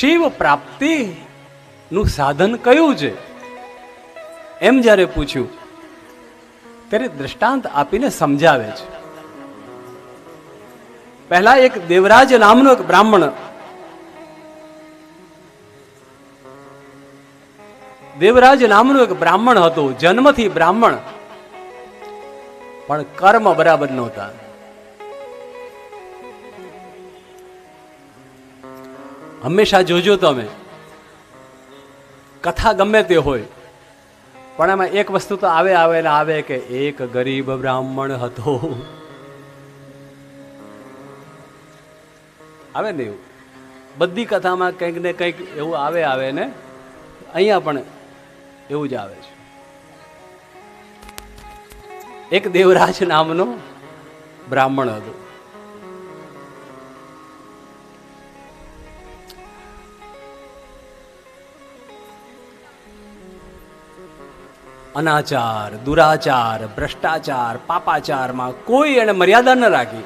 શિવ પ્રાપ્તિ નું સાધન કયું છે? એમ જ્યારે પૂછ્યું, ત્યારે દ્રષ્ટાંત આપીને સમજાવે છે. પહેલા એક દેવરાજ નામનો એક બ્રાહ્મણ દેવરાજ નામનો એક બ્રાહ્મણ હતો, જન્મથી બ્રાહ્મણ, પણ કર્મ બરાબર નહોતા. હંમેશા જોજો તમે. કથા ગમે તે હોય, પણ એમાં એક વસ્તુ તો આવે આવે ને આવે કે એક ગરીબ બ્રાહ્મણ હતો. આવે ને એવું? બધી કથામાં કંઈક ને કંઈક એવું આવે આવે ને અહીંયા પણ એવું જ આવે છે. એક દેવરાજ નામનો બ્રાહ્મણ હતો. અનાચાર, દુરાચાર, ભ્રષ્ટાચાર, પાપાચારમાં કોઈ એને મર્યાદા ન રાખી.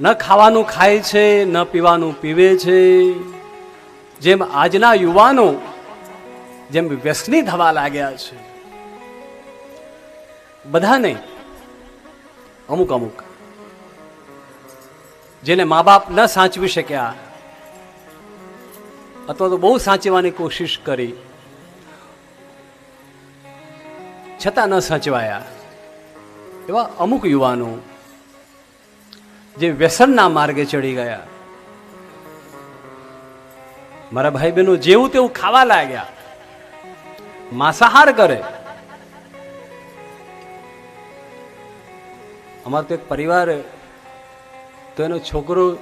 ન ખાવાનું ખાય છે, ન પીવાનું પીવે છે. જેમ આજના યુવાનો જેમ વ્યસની થવા લાગ્યા છે. બધા નહીં અમુક અમુક જેને મા બાપ ન સાચવી શક્યા અથવા તો બહુ સાચવાની કોશિશ કરી. છતાં ન સાચવાયા. એવા અમુક યુવાનો જે વ્યસનના માર્ગે ચડી ગયા. મારા ભાઈ બહેનો જેવું તેવું ખાવા લાગ્યા. માંસાહાર કરે. અમારો તો એક પરિવાર, તો એનો છોકરો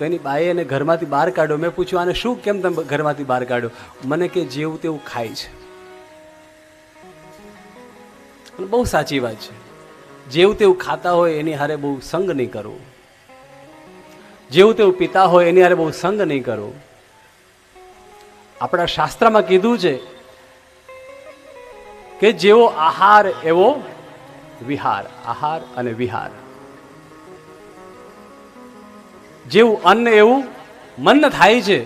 તો એની બાએ ઘરમાંથી બહાર કાઢ્યો. મેં પૂછ્યું, આને શું કેમ તમે ઘરમાંથી બહાર કાઢ્યો? મને કે, જેવું તેવું ખાય છે. બહુ સાચી વાત છે. જેવું તેવું ખાતા હોય એની હારે બહુ સંગ નહીં કરવો જેવું તેવું પીતા હોય એની હારે બહુ સંગ નહીં કરવો આપણા શાસ્ત્રમાં કીધું છે કે જેવો આહાર એવો વિહાર. આહાર અને વિહાર. જેવું અન્ન એવું મન થાય છે.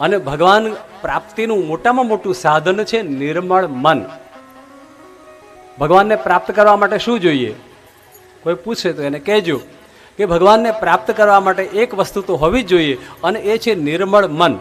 અને ભગવાન પ્રાપ્તિનું મોટામાં મોટું સાધન છે નિર્મળ મન. ભગવાનને પ્રાપ્ત કરવા માટે શું જોઈએ? કોઈ પૂછે તો એને કહેજો કે ભગવાનને પ્રાપ્ત કરવા માટે એક વસ્તુ તો હોવી જ જોઈએ અને એ છે નિર્મળ મન.